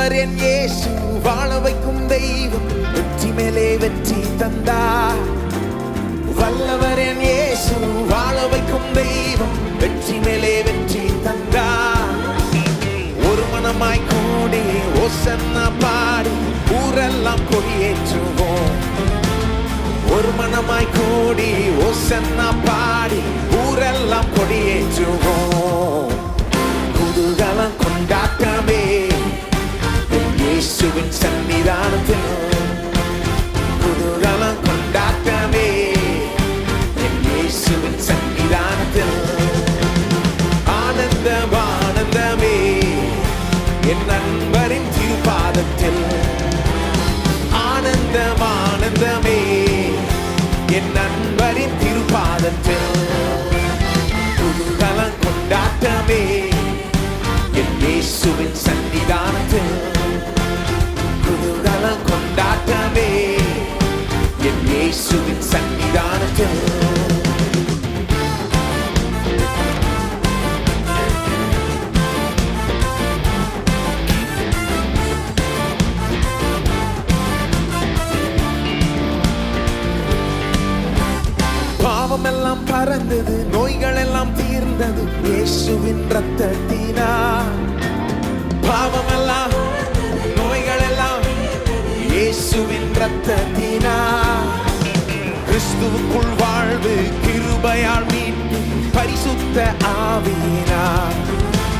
வல்லவர் என் இயேசு வாழ வைக்கும் தெய்வம் வெற்றி மேலே வெற்றி தந்தார். வல்லவர் என் இயேசு வாழ வைக்கும் தெய்வம் வெற்றி மேலே வெற்றி தந்தார். ஒரு மனமாய் கூடி ஓசன்னா பாடி ஊரெல்லாம் கொடியேற்றுவோம். ஒரு மனமாய் கூடி ஓசன்னா நண்பரின் திருப்பாதத்தில். ஆனந்தம் ஆனந்தமே. என் நண்பரின் திருப்பாதத்தில். குதூகலம் கொண்டாட்டமே. என் இயேசுவின் சன்னிதானத்தில் குதூகலம் கொண்டாட்டமே. என் இயேசுவின் சன்னிதானத்தில் பாவம் எல்லாம் பறந்தது நோய்கள் எல்லாம் தீர்ந்தது இயேசுவின் ரத்தத்தினா பாவம் எல்லாம் நோய்கள் எல்லாம் இயேசுவின் ரத்தத்தினா கிறிஸ்துவுக்குள் வாழ்வு கிருபையால் மீட்பு பரிசுத்த ஆவியினா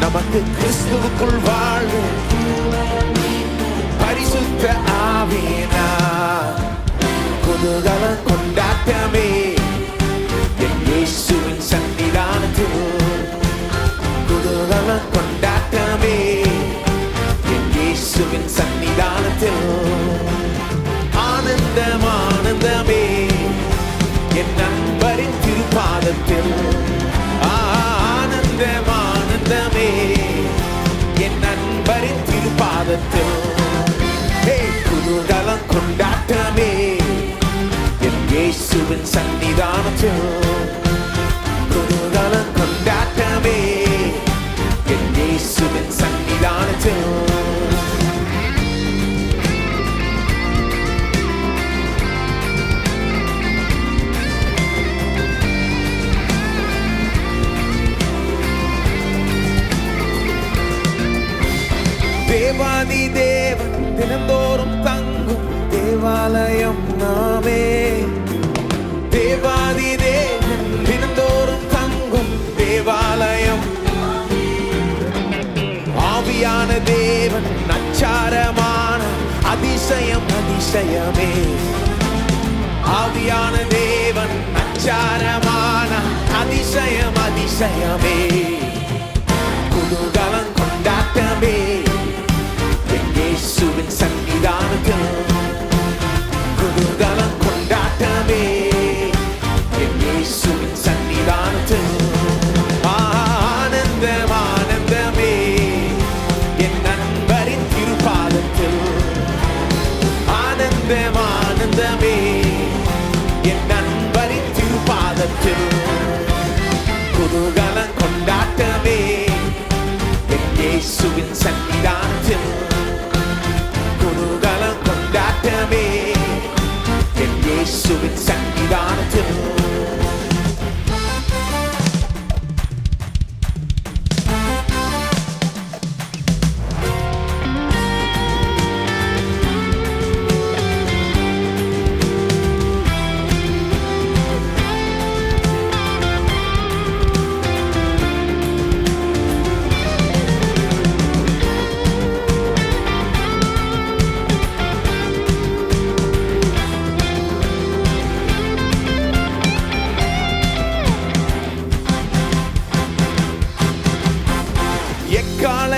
நமக்கு கிறிஸ்துவுக்குள் வாழ்வு பரிசுத்த ஆவியினா குதூகலம் கொண்டாட்டமே என் திருப்பாதத்தில் ஹே, குதூகலம் கொண்டாட்டமே. என் இயேசுவின் சன்னிதானத்தில் தேவாதி தேவன் தினந்தோறும் தங்கும் தேவாலயம் நாமே. தேவாதி தேவன் தினந்தோறும் தங்கும் தேவாலயம். ஆவியான தேவன் நச்சாரமான அதிசயம் அதிசயமே. ஆவியான தேவன் நச்சாரமான அதிசயம் அதிசயமே. குதூகலம் கொண்டாட்டமே. சன்னிதானத்தில்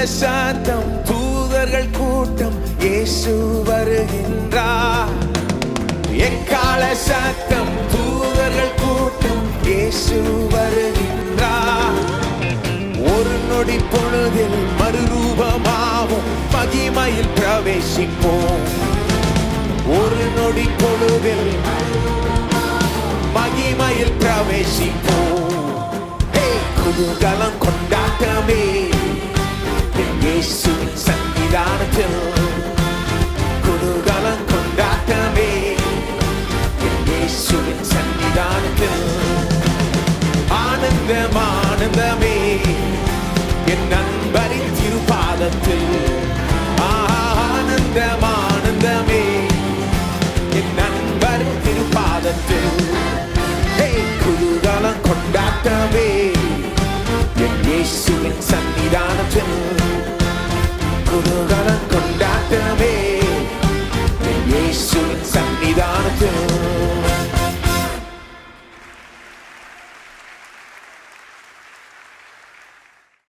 சாத்தம் தூதர்கள் கூட்டம் இயேசு வருகின்றார். எக்கால சாத்தம் தூதர்கள் கூட்டம் இயேசு வருகின்றார். ஒரு நொடி பொழுதில் மறுரூபமாவும் மகிமையில் பிரவேசிப்போம். ஒரு நொடி பொழுதில் மகிமையில் பிரவேசிப்போம். சன்னிதானத்தில் குதூகலம் கொண்டாட்டமே இயேசுவின் சன்னிதானத்தில் ஆனந்தம் ஆனந்தமே என் நண்பரின் திருப்பாதத்தில் ஆனந்தம் ஆனந்தமே என்